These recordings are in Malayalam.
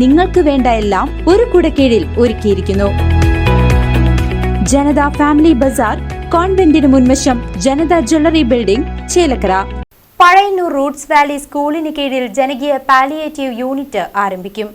നിങ്ങൾക്ക് വേണ്ട എല്ലാം ഒരു കുടക്കീഴിൽ ഒരുക്കിയിരിക്കുന്നു. ജനത ഫാമിലി ബസാർ കോൺവെന്റിന് മുൻവശം Janata jewellery building Chelakkara. Pazhayannur Roots Valley സ്കൂളിന് കീഴിൽ ജനകീയ പാലിയേറ്റീവ് യൂണിറ്റ് ആരംഭിക്കും.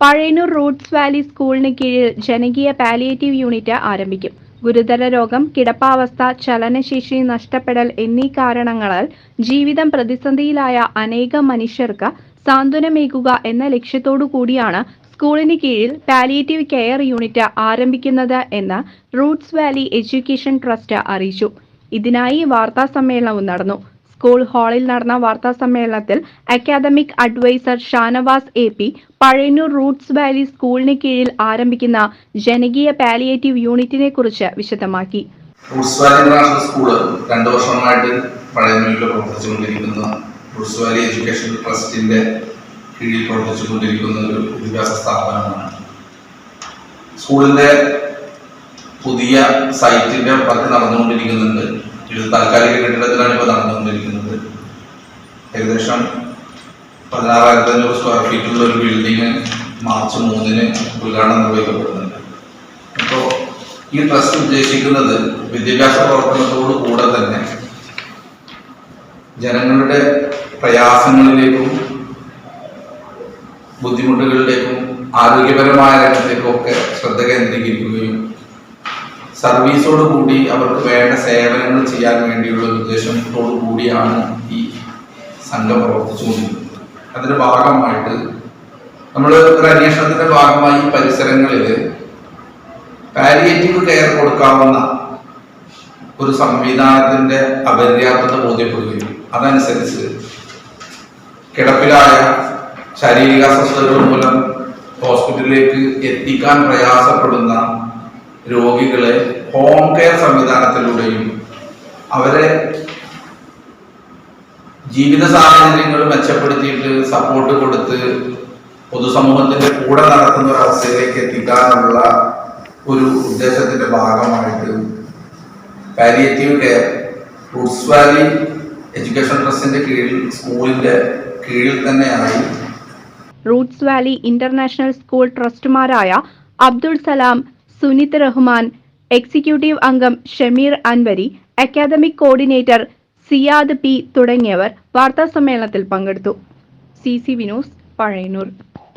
പഴയന്നൂർ റൂട്ട്സ് വാലി സ്കൂളിന് കീഴിൽ ജനകീയ പാലിയേറ്റീവ് യൂണിറ്റ് ആരംഭിക്കും. ഗുരുതര രോഗം കിടപ്പാവസ്ഥ ചലനശേഷി നഷ്ടപ്പെടൽ എന്നീ കാരണങ്ങളാൽ ജീവിതം പ്രതിസന്ധിയിലായ അനേകം മനുഷ്യർക്ക് സാന്ത്വനമേകുക എന്ന ലക്ഷ്യത്തോടു കൂടിയാണ് സ്കൂളിന് കീഴിൽ പാലിയേറ്റീവ് കെയർ യൂണിറ്റ് ആരംഭിക്കുന്നത് എന്ന് റൂട്ട്സ് വാലി എഡ്യൂക്കേഷൻ ട്രസ്റ്റ് അറിയിച്ചു. ഇതിനായി വാർത്താ സമ്മേളനവും നടന്നു. സ്കൂൾ ഹാളിൽ നടന്ന വാർത്താ സമ്മേളനത്തിൽ academic adviser Shanavas A P Pazhayannur Roots Valley സ്കൂളിന് കീഴിൽ ആരംഭിക്കുന്ന ജനകീയ പാലിയേറ്റീവ് യൂണിറ്റിനെ കുറിച്ച് വിശദമാക്കി. റൂട്ട്സ് വാലി സ്കൂൾ രണ്ടു വർഷമായിട്ട് പഴയന്നൂരിൽ പ്രവർത്തിച്ചുകൊണ്ടിരിക്കുന്ന. റൂട്ട്സ് വാലി എഡ്യൂക്കേഷൻ ട്രസ്റ്റിന്റെ കീഴിൽ പ്രവർത്തിച്ചുകൊണ്ടിരിക്കുന്ന ഒരു വിദ്യാഭ്യാസ സ്ഥാപനമാണ്. സ്കൂളിന്റെ പുതിയ സൈറ്റിന്റെ വർക്ക് നടന്നുകൊണ്ടിരിക്കുന്നുണ്ട്. ഇത് താൽക്കാലിക കെട്ടിടത്തിലാണ് ഇപ്പോൾ നടന്നുകൊണ്ടിരിക്കുന്നത്. ഏകദേശം പതിനാറായിരത്തി അഞ്ഞൂറ് സ്ക്വയർ ഫീറ്റുള്ള ഒരു ബിൽഡിങ് മാർച്ച് മൂന്നിന് ഉദ്ഘാടനം നിർവഹിക്കപ്പെടുന്നുണ്ട്. അപ്പോൾ ഈ ട്രസ്റ്റ് ഉദ്ദേശിക്കുന്നത് വിദ്യാഭ്യാസ പ്രവർത്തനത്തോടു കൂടെ തന്നെ ജനങ്ങളുടെ പ്രയാസങ്ങളിലേക്കും ബുദ്ധിമുട്ടുകളിലേക്കും ആരോഗ്യപരമായ രംഗത്തേക്കും ഒക്കെ ശ്രദ്ധ കേന്ദ്രീകരിക്കുകയും സർവീസോട് കൂടി അവർക്ക് വേണ്ട സേവനങ്ങൾ ചെയ്യാൻ വേണ്ടിയുള്ള ഉദ്ദേശത്തോടു കൂടിയാണ് ഈ സംഘം പ്രവർത്തിച്ചുകൊണ്ടിരുന്നത് അതിന്റെ ഭാഗമായിട്ട് നമ്മൾ ഒരു അന്വേഷണത്തിന്റെ ഭാഗമായി പരിസരങ്ങളിൽ പാലിയേറ്റീവ് കെയർ കൊടുക്കാവുന്ന ഒരു സംവിധാനത്തിന്റെ അപര്യാപ്തത ബോധ്യപ്പെടുകയും അതനുസരിച്ച് കിടപ്പിലായ ശാരീരിക അസ്വസ്ഥതകൾ മൂലം ഹോസ്പിറ്റലിലേക്ക് എത്തിക്കാൻ പ്രയാസപ്പെടുന്ന രോഗികളെ ഹോം കെയർ സംവിധാനത്തിലൂടെയും അവരെ ജീവിത സാഹചര്യങ്ങൾ മെച്ചപ്പെടുത്തിയിട്ട് സപ്പോർട്ട് കൊടുത്ത് പൊതുസമൂഹത്തിന്റെ കൂടെ നടത്തുന്ന ഒരു അവസ്ഥയിലേക്ക് എത്തിക്കാനുള്ള ഒരു ഉദ്ദേശത്തിന്റെ ഭാഗമായിട്ട് palliative care roots valley education ട്രസ്റ്റിന്റെ കീഴിൽ സ്കൂളിന്റെ കീഴിൽ തന്നെയായി. റൂട്ട്സ് വാലി ഇന്റർനാഷണൽ സ്കൂൾ ട്രസ്റ്റുമാരായ അബ്ദുൾ സലാം സുനിത് റഹ്മാൻ എക്സിക്യൂട്ടീവ് അംഗം Shameer Anvari academic coordinator Siyad P തുടങ്ങിയവർ വാർത്താസമ്മേളനത്തിൽ പങ്കെടുത്തു. C C Vinos Pazhayannur.